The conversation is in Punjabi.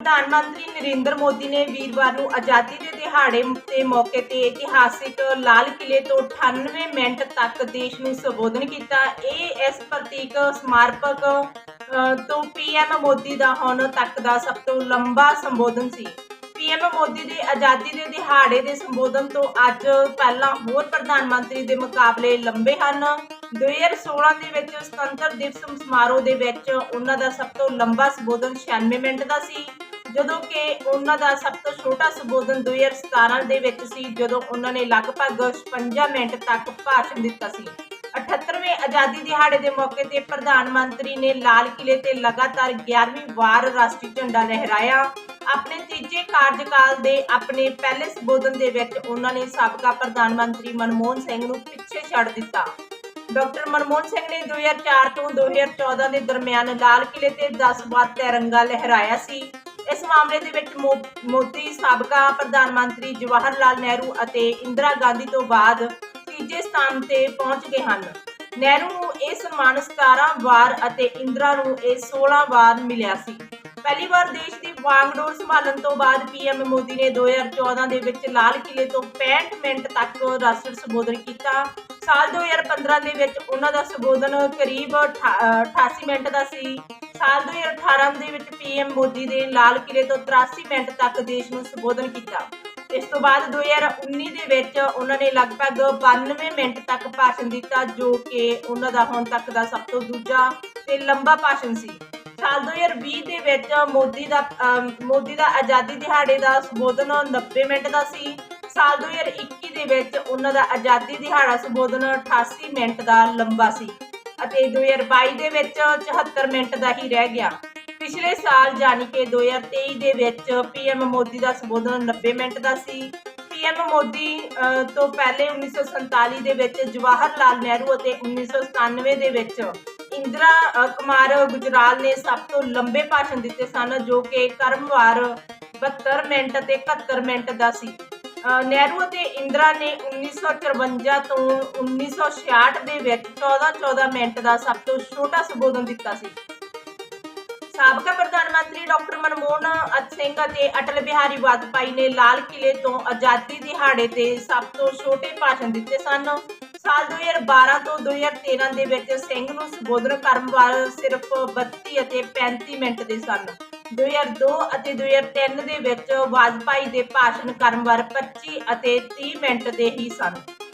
ਪ੍ਰਧਾਨ ਮੰਤਰੀ ਨਰਿੰਦਰ ਮੋਦੀ ਨੇ ਵੀਰਵਾਰ ਨੂੰ ਆਜ਼ਾਦੀ ਦੇ ਦਿਹਾੜੇ ਦੇ ਮੌਕੇ ਤੇ ਇਤਿਹਾਸਿਕ ਲਾਲ ਕਿਲੇ ਤੋਂ 98 ਮਿੰਟ ਤੱਕ ਦੇਸ਼ ਨੂੰ ਸੰਬੋਧਨ ਕੀਤਾ। ਇਹ ਇਸ ਪ੍ਰਤੀਕ ਸਮਾਰਪਕ ਅ, ਤੋਂ ਪੀਐਮ ਮੋਦੀ ਦਾ ਹੁਣ ਤੱਕ ਦਾ ਸਭ ਤੋਂ ਲੰਬਾ ਸੰਬੋਧਨ ਸੀ। ਪੀਐਮ ਮੋਦੀ ਦੇ ਆਜ਼ਾਦੀ ਦੇ ਦਿਹਾੜੇ ਦੇ ਸੰਬੋਧਨ ਤੋਂ ਅੱਜ ਪਹਿਲਾਂ ਹੋਰ ਪ੍ਰਧਾਨ ਮੰਤਰੀ ਦੇ ਮੁਕਾਬਲੇ ਲੰਬੇ ਹਨ। 2016 ਦੇ ਵਿੱਚ ਸੁਤੰਤਰ ਦਿਵਸ ਸਮਾਰੋਹ ਦੇ ਵਿੱਚ ਉਹਨਾਂ ਦਾ ਸਭ ਤੋਂ ਲੰਬਾ ਸੰਬੋਧਨ 96 ਮਿੰਟ ਦਾ ਸੀ। ਜਦੋਂ ਕਿ ਉਹਨਾਂ ਦਾ ਸਭ ਤੋਂ ਛੋਟਾ ਸੰਬੋਧਨ 2017 ਦੇ ਵਿੱਚ ਸੀ, ਜਦੋਂ ਉਹਨਾਂ ਨੇ ਲਗਭਗ 56 ਮਿੰਟ ਤੱਕ ਭਾਸ਼ਣ ਦਿੱਤਾ ਸੀ। 78ਵੇਂ ਆਜ਼ਾਦੀ ਦਿਹਾੜੇ ਦੇ ਮੌਕੇ ਤੇ ਪ੍ਰਧਾਨ ਮੰਤਰੀ ਨੇ ਲਾਲ ਕਿਲੇ ਤੇ ਲਗਾਤਾਰ 11ਵੀਂ ਵਾਰ ਰਾਸ਼ਟਰੀ ਝੰਡਾ ਲਹਿਰਾਇਆ। ਆਪਣੇ ਤੀਜੇ ਕਾਰਜਕਾਲ ਦੇ ਆਪਣੇ ਪਹਿਲੇ ਸੰਬੋਧਨ ਦੇ ਵਿੱਚ ਉਹਨਾਂ ਨੇ ਸਾਬਕਾ ਪ੍ਰਧਾਨ ਮੰਤਰੀ ਮਨਮੋਹਨ ਸਿੰਘ ਨੂੰ ਪਿੱਛੇ ਛੱਡ ਦਿੱਤਾ। ਡਾਕਟਰ ਮਨਮੋਹਨ ਸਿੰਘ ਨੇ 2004 ਤੋਂ 2014 ਦੇ ਦਰਮਿਆਨ ਲਾਲ ਕਿਲੇ ਤੇ 10 ਵਾਰ ਤਿਰੰਗਾ ਲਹਿਰਾਇਆ ਸੀ। ਇਸ ਮਾਮਲੇ ਦੇ ਵਿੱਚ ਮੋਦੀ ਸਾਬਕਾ ਪ੍ਰਧਾਨ ਮੰਤਰੀ ਜਵਾਹਰ ਲਾਲ ਨਹਿਰੂ ਅਤੇ ਇੰਦਰਾ ਗਾਂਧੀ ਤੋਂ ਬਾਅਦ ਤੀਜੇ ਸਥਾਨ ਤੇ ਪਹੁੰਚ ਗਏ ਹਨ। ਨਹਿਰੂ ਨੂੰ ਇਹ ਸਨਮਾਨ 17 ਵਾਰ ਅਤੇ ਇੰਦਰਾ ਨੂੰ ਇਹ 16 ਵਾਰ ਮਿਲਿਆ ਸੀ। ਪਹਿਲੀ ਵਾਰ ਦੇਸ਼ ਦੀ ਵਾਂਗਡੋਰ ਸੰਭਾਲਣ ਤੋਂ ਬਾਅਦ ਪੀਐਮ ਮੋਦੀ ਨੇ 2014 ਦੇ ਵਿੱਚ ਲਾਲ ਕਿਲੇ ਤੋਂ 65 ਮਿੰਟ ਤੱਕ ਰਾਸ਼ਟਰ ਸੰਬੋਧਨ ਕੀਤਾ। ਸਾਲ 2015 ਦੇ ਵਿੱਚ ਉਹਨਾਂ ਦਾ ਸੰਬੋਧਨ ਕਰੀਬ ਅਠਾ- ਅ, 88 ਮਿੰਟ ਦਾ ਸੀ। ਸਾਲ 2018 ਦੇ ਵਿੱਚ ਪੀਐਮ ਮੋਦੀ ਨੇ ਲਾਲ ਕਿਲੇ ਤੋਂ 83 ਮਿੰਟ ਤੱਕ ਦੇਸ਼ ਨੂੰ ਸੰਬੋਧਨ ਕੀਤਾ। ਇਸ ਤੋਂ ਬਾਅਦ 2019 ਦੇ ਵਿੱਚ ਉਹਨਾਂ ਨੇ ਲਗਭਗ 92 ਮਿੰਟ ਤੱਕ ਭਾਸ਼ਣ ਦਿੱਤਾ, ਜੋ ਕਿ ਉਹਨਾਂ ਦਾ ਹੁਣ ਤੱਕ ਦਾ ਸਭ ਤੋਂ ਦੂਜਾ ਤੇ ਲੰਬਾ ਭਾਸ਼ਣ ਸੀ। ਸਾਲ 2020 ਦੇ ਵਿੱਚ ਮੋਦੀ ਦਾ ਮੋਦੀ ਦਾ ਆਜ਼ਾਦੀ ਦਿਹਾੜੇ ਦਾ ਸੰਬੋਧਨ 90 ਮਿੰਟ ਦਾ ਸੀ। ਸਾਲ 2021 ਦੇ ਵਿੱਚ ਉਹਨਾਂ ਦਾ ਆਜ਼ਾਦੀ ਦਿਹਾੜਾ ਸੰਬੋਧਨ 88 ਮਿੰਟ ਦਾ ਲੰਬਾ ਸੀ। ਅਤੇ 2022 ਦੇ ਵਿੱਚ 74 ਮਿੰਟ ਦਾ ਹੀ ਰਹਿ ਗਿਆ। ਪਿਛਲੇ ਸਾਲ ਯਾਨੀ ਕਿ 2023 ਦੇ ਵਿੱਚ ਪੀਐਮ ਮੋਦੀ ਦਾ ਸੰਬੋਧਨ 90 ਮਿੰਟ ਦਾ ਸੀ। ਪੀਐਮ ਮੋਦੀ ਤੋਂ ਪਹਿਲੇ 1947 ਦੇ ਵਿੱਚ ਜਵਾਹਰ ਲਾਲ ਨਹਿਰੂ ਅਤੇ 1997 ਦੇ ਵਿੱਚ ਇੰਦਰਾ ਕੁਮਾਰ ਗੁਜਰਾਲ ਨੇ ਸਭ ਤੋਂ ਲੰਬੇ ਭਾਸ਼ਣ ਦਿੱਤੇ ਸਨ, ਜੋ ਕਿ ਕਰਮਵਾਰ 72 ਮਿੰਟ ਅਤੇ 71 ਮਿੰਟ ਦਾ ਸੀ। ਨਹਿਰੂ ਅਤੇ ਇੰਦਰਾ ਨੇ 1954 ਤੋਂ 1966 ਦੇ ਵਿੱਚ 14-14 ਮਿੰਟ ਦਾ ਸਭ ਤੋਂ ਛੋਟਾ ਸੰਬੋਧਨ ਦਿੱਤਾ ਸੀ। ਸਾਬਕਾ ਪ੍ਰਧਾਨ ਮੰਤਰੀ ਡਾਕਟਰ ਮਨਮੋਹਨ ਸਿੰਘ ਅਤੇ ਅਟਲ ਬਿਹਾਰੀ ਵਾਜਪਾਈ ਨੇ ਲਾਲ ਕਿਲੇ ਤੋਂ ਆਜ਼ਾਦੀ ਦਿਹਾੜੇ ਤੇ ਸਭ ਤੋਂ ਛੋਟੇ ਭਾਸ਼ਣ ਦਿੱਤੇ ਸਨ। ਸਾਲ 2012 ਤੋਂ 2013 ਦੇ ਵਿੱਚ ਸਿੰਘ ਨੂੰ ਸੰਬੋਧਨ ਕਰਨ ਵਾਲ ਸਿਰਫ 32 ਅਤੇ 35 ਮਿੰਟ ਦੇ ਸਨ। 2002 ਅਤੇ 2003 ਦੇ ਵਿੱਚ ਵਾਜਪਾਈ ਦੇ ਭਾਸ਼ਣ ਕਰਨ ਵਾਲ 25 ਅਤੇ 30 ਮਿੰਟ ਦੇ ਹੀ ਸਨ।